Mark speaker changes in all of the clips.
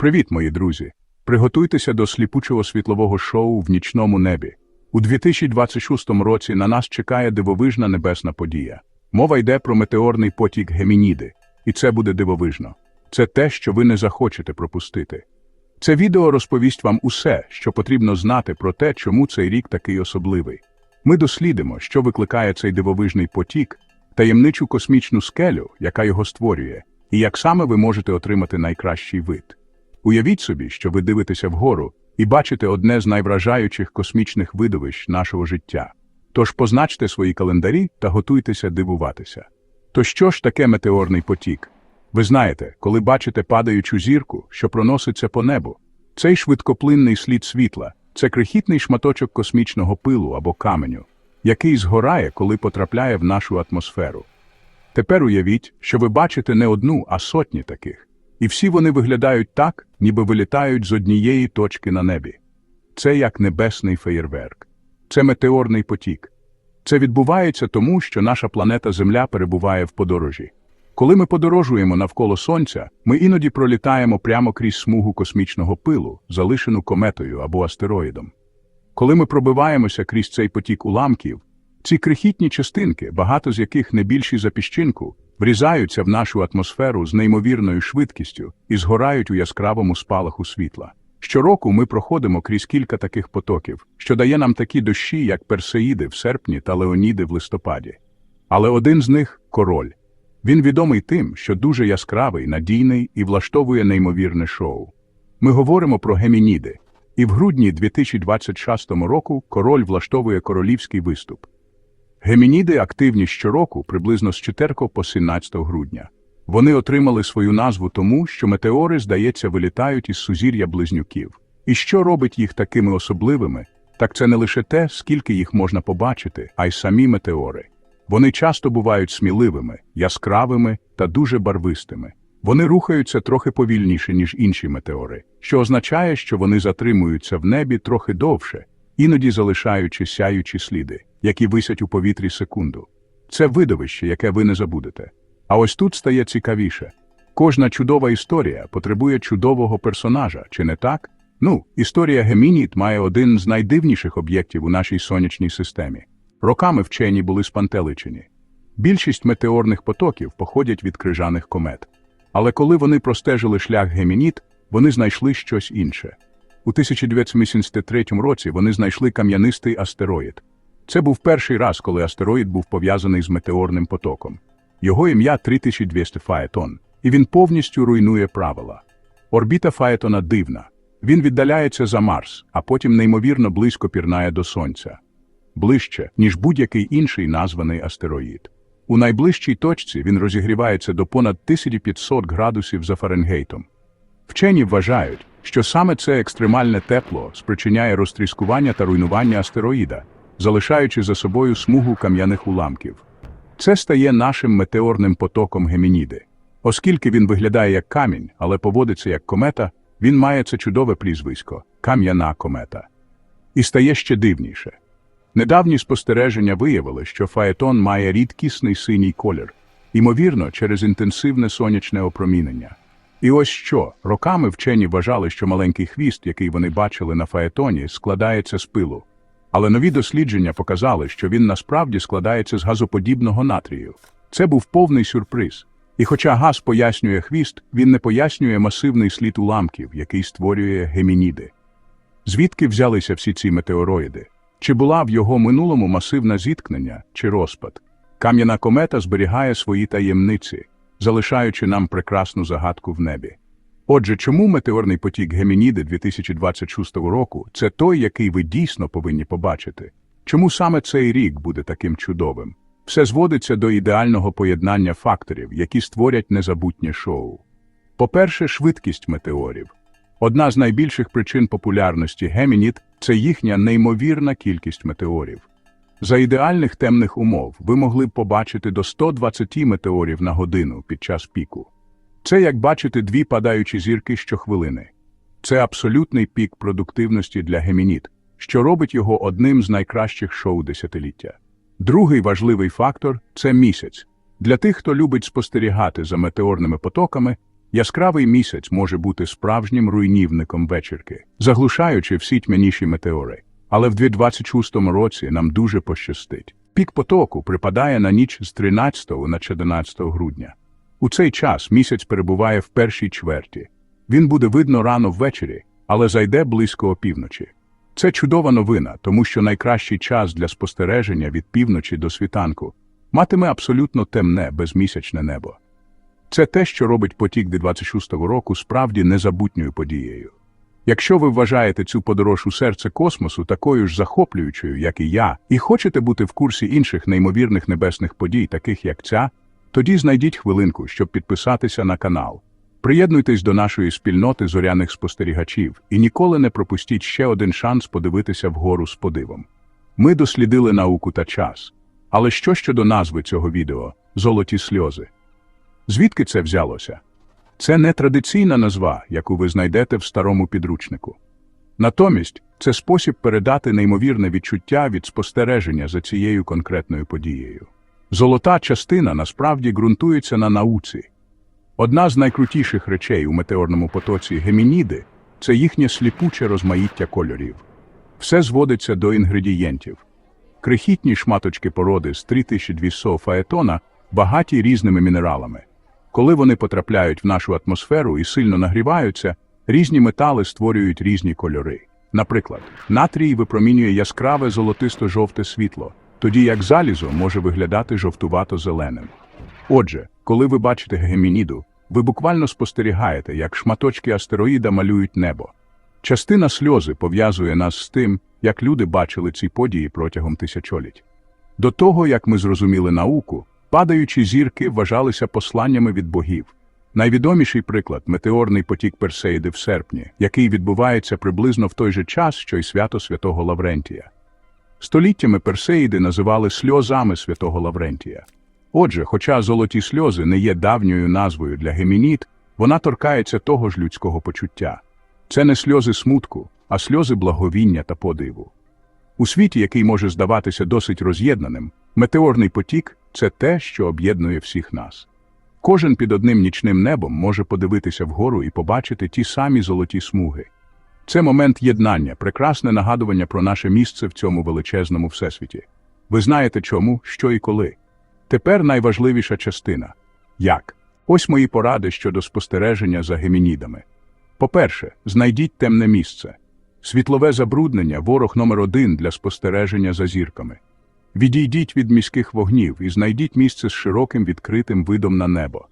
Speaker 1: Привіт, мої друзі! Приготуйтеся до сліпучого світлового шоу в нічному небі. У 2026 році на нас чекає дивовижна небесна подія. Мова йде про метеорний потік Гемініди, і це буде дивовижно. Це те, що ви не захочете пропустити. Це відео розповість вам усе, що потрібно знати про те, чому цей рік такий особливий. Ми дослідимо, що викликає цей дивовижний потік, таємничу космічну скелю, яка його створює, і як саме ви можете отримати найкращий вид. Уявіть собі, що ви дивитеся вгору і бачите одне з найвражаючих космічних видовищ нашого життя. Тож позначте свої календарі та готуйтеся дивуватися. То що ж таке метеорний потік? Ви знаєте, коли бачите падаючу зірку, що проноситься по небу, цей швидкоплинний слід світла це крихітний шматочок космічного пилу або каменю, який згорає, коли потрапляє в нашу атмосферу. Тепер уявіть, що ви бачите не одну, а сотні таких. І всі вони виглядають так, ніби вилітають з однієї точки на небі. Це як небесний феєрверк. Це метеорний потік. Це відбувається тому, що наша планета Земля перебуває в подорожі. Коли ми подорожуємо навколо Сонця, ми іноді пролітаємо прямо крізь смугу космічного пилу, залишену кометою або астероїдом. Коли ми пробиваємося крізь цей потік уламків, ці крихітні частинки, багато з яких не більші за піщинку, врізаються в нашу атмосферу з неймовірною швидкістю і згорають у яскравому спалаху світла. Щороку ми проходимо крізь кілька таких потоків, що дає нам такі дощі, як персеїди в серпні та леоніди в листопаді. Але один з них король. Він відомий тим, що дуже яскравий, надійний і влаштовує неймовірне шоу. Ми говоримо про гемініди, і в грудні 2026 року король влаштовує королівський виступ. Гемініди активні щороку, приблизно з 4 по 17 грудня. Вони отримали свою назву тому, що метеори, здається, вилітають із сузір'я близнюків. І що робить їх такими особливими, так це не лише те, скільки їх можна побачити, а й самі метеори. Вони часто бувають сміливими, яскравими та дуже барвистими. Вони рухаються трохи повільніше, ніж інші метеори, що означає, що вони затримуються в небі трохи довше, іноді залишаючи сяючі сліди, які висять у повітрі секунду. Це видовище, яке ви не забудете. А ось тут стає цікавіше. Кожна чудова історія потребує чудового персонажа, чи не так? Ну, історія Гемініт має один з найдивніших об'єктів у нашій сонячній системі. Роками вчені були спантеличені. Більшість метеорних потоків походять від крижаних комет. Але коли вони простежили шлях Гемініт, вони знайшли щось інше. У 1983 році вони знайшли кам'янистий астероїд. Це був перший раз, коли астероїд був пов'язаний з метеорним потоком. Його ім'я 3200 Фаетон, і він повністю руйнує правила. Орбіта Фаетона дивна. Він віддаляється за Марс, а потім неймовірно близько пірнає до Сонця. Ближче, ніж будь-який інший названий астероїд. У найближчій точці він розігрівається до понад 1500 градусів за Фаренгейтом. Вчені вважають, що саме це екстремальне тепло спричиняє розтріскування та руйнування астероїда, залишаючи за собою смугу кам'яних уламків. Це стає нашим метеорним потоком Гемініди. Оскільки він виглядає як камінь, але поводиться як комета, він має це чудове прізвисько кам'яна комета. І стає ще дивніше. Недавні спостереження виявили, що фаетон має рідкісний синій колір, ймовірно, через інтенсивне сонячне опромінення. І ось що, роками вчені вважали, що маленький хвіст, який вони бачили на фаетоні, складається з пилу. Але нові дослідження показали, що він насправді складається з газоподібного натрію. Це був повний сюрприз. І хоча газ пояснює хвіст, він не пояснює масивний слід уламків, який створює гемініди. Звідки взялися всі ці метеороїди? Чи була в його минулому масивне зіткнення чи розпад? Кам'яна комета зберігає свої таємниці, залишаючи нам прекрасну загадку в небі. Отже, чому метеорний потік Гемініди 2026 року це той, який ви дійсно повинні побачити? Чому саме цей рік буде таким чудовим? Все зводиться до ідеального поєднання факторів, які створять незабутнє шоу. По-перше, швидкість метеорів. Одна з найбільших причин популярності Гемінід це їхня неймовірна кількість метеорів. За ідеальних темних умов ви могли б побачити до 120 метеорів на годину під час піку. Це як бачити дві падаючі зірки щохвилини. Це абсолютний пік продуктивності для Гемініт, що робить його одним з найкращих шоу десятиліття. Другий важливий фактор це місяць. Для тих, хто любить спостерігати за метеорними потоками, Яскравий місяць може бути справжнім руйнівником вечірки, заглушаючи всі тьмяніші метеори. Але в 2026 році нам дуже пощастить. Пік потоку припадає на ніч з 13 на 14 грудня. У цей час місяць перебуває в першій чверті. Він буде видно рано ввечері, але зайде близько опівночі. Це чудова новина, тому що найкращий час для спостереження від півночі до світанку матиме абсолютно темне безмісячне небо. Це те, що робить потік до 26-го року справді незабутньою подією. Якщо ви вважаєте цю подорож у серце космосу такою ж захоплюючою, як і я, і хочете бути в курсі інших неймовірних небесних подій, таких як ця, тоді знайдіть хвилинку, щоб підписатися на канал. Приєднуйтесь до нашої спільноти зоряних спостерігачів і ніколи не пропустіть ще один шанс подивитися вгору з подивом. Ми дослідили науку та час. Але що щодо назви цього відео Золоті сльози? Звідки це взялося? Це не традиційна назва, яку ви знайдете в старому підручнику. Натомість це спосіб передати неймовірне відчуття від спостереження за цією конкретною подією. Золота частина насправді ґрунтується на науці. Одна з найкрутіших речей у метеорному потоці гемініди це їхнє сліпуче розмаїття кольорів. Все зводиться до інгредієнтів. Крихітні шматочки породи з 3200 фаетона багаті різними мінералами. Коли вони потрапляють в нашу атмосферу і сильно нагріваються, різні метали створюють різні кольори. Наприклад, натрій випромінює яскраве золотисто-жовте світло, тоді як залізо може виглядати жовтувато-зеленим. Отже, коли ви бачите гемініду, ви буквально спостерігаєте, як шматочки астероїда малюють небо. Частина сльози пов'язує нас з тим, як люди бачили ці події протягом тисячоліть. До того, як ми зрозуміли науку, падаючі зірки вважалися посланнями від богів. Найвідоміший приклад метеорний потік Персеїди в серпні, який відбувається приблизно в той же час, що й свято святого Лаврентія. Століттями Персеїди називали сльозами святого Лаврентія. Отже, хоча золоті сльози не є давньою назвою для гемінід, вона торкається того ж людського почуття. Це не сльози смутку, а сльози благовіння та подиву. У світі, який може здаватися досить роз'єднаним, метеорний потік це те, що об'єднує всіх нас. Кожен під одним нічним небом може подивитися вгору і побачити ті самі золоті смуги. Це момент єднання, прекрасне нагадування про наше місце в цьому величезному всесвіті. Ви знаєте чому, що і коли. Тепер найважливіша частина як? Ось мої поради щодо спостереження за гемінідами. По-перше, знайдіть темне місце. Світлове забруднення ворог номер один для спостереження за зірками. Відійдіть від міських вогнів і знайдіть місце з широким відкритим видом на небо.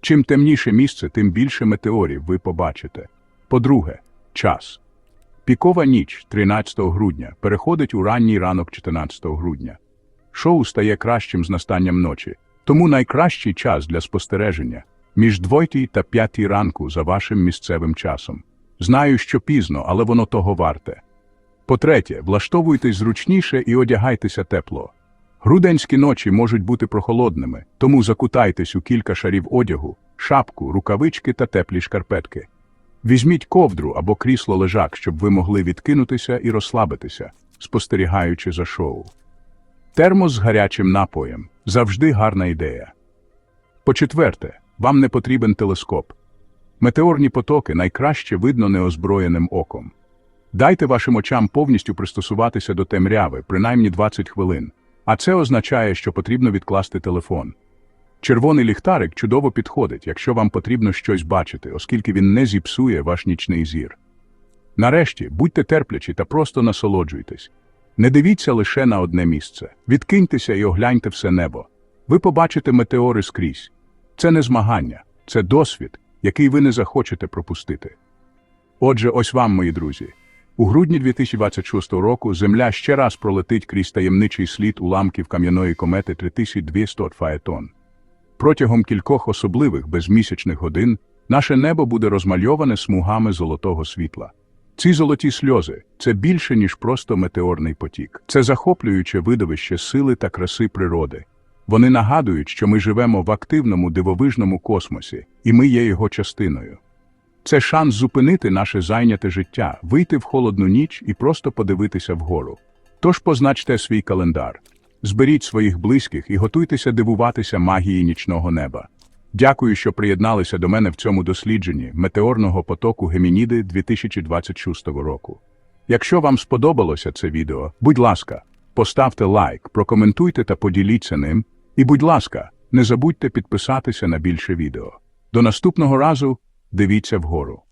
Speaker 1: Чим темніше місце, тим більше метеорів ви побачите. По-друге, час. Пікова ніч 13 грудня переходить у ранній ранок 14 грудня. Шоу стає кращим з настанням ночі, тому найкращий час для спостереження між 2 та 5 ранку за вашим місцевим часом. Знаю, що пізно, але воно того варте. По-третє, влаштовуйтесь зручніше і одягайтеся тепло. Груденські ночі можуть бути прохолодними, тому закутайтесь у кілька шарів одягу, шапку, рукавички та теплі шкарпетки. Візьміть ковдру або крісло лежак, щоб ви могли відкинутися і розслабитися, спостерігаючи за шоу. Термос з гарячим напоєм завжди гарна ідея. По-четверте, вам не потрібен телескоп. Метеорні потоки найкраще видно неозброєним оком. Дайте вашим очам повністю пристосуватися до темряви, принаймні 20 хвилин, а це означає, що потрібно відкласти телефон. Червоний ліхтарик чудово підходить, якщо вам потрібно щось бачити, оскільки він не зіпсує ваш нічний зір. Нарешті, будьте терплячі та просто насолоджуйтесь. Не дивіться лише на одне місце. Відкиньтеся і огляньте все небо. Ви побачите метеори скрізь. Це не змагання, це досвід, який ви не захочете пропустити. Отже, ось вам, мої друзі. У грудні 2026 року Земля ще раз пролетить крізь таємничий слід уламків кам'яної комети 3200 Фаетон. Протягом кількох особливих безмісячних годин наше небо буде розмальоване смугами золотого світла. Ці золоті сльози це більше, ніж просто метеорний потік. Це захоплююче видовище сили та краси природи. Вони нагадують, що ми живемо в активному дивовижному космосі, і ми є його частиною. Це шанс зупинити наше зайняте життя, вийти в холодну ніч і просто подивитися вгору. Тож позначте свій календар, зберіть своїх близьких і готуйтеся дивуватися магії нічного неба. Дякую, що приєдналися до мене в цьому дослідженні метеорного потоку Гемініди 2026 року. Якщо вам сподобалося це відео, будь ласка, поставте лайк, прокоментуйте та поділіться ним. І, будь ласка, не забудьте підписатися на більше відео. До наступного разу дивіться вгору.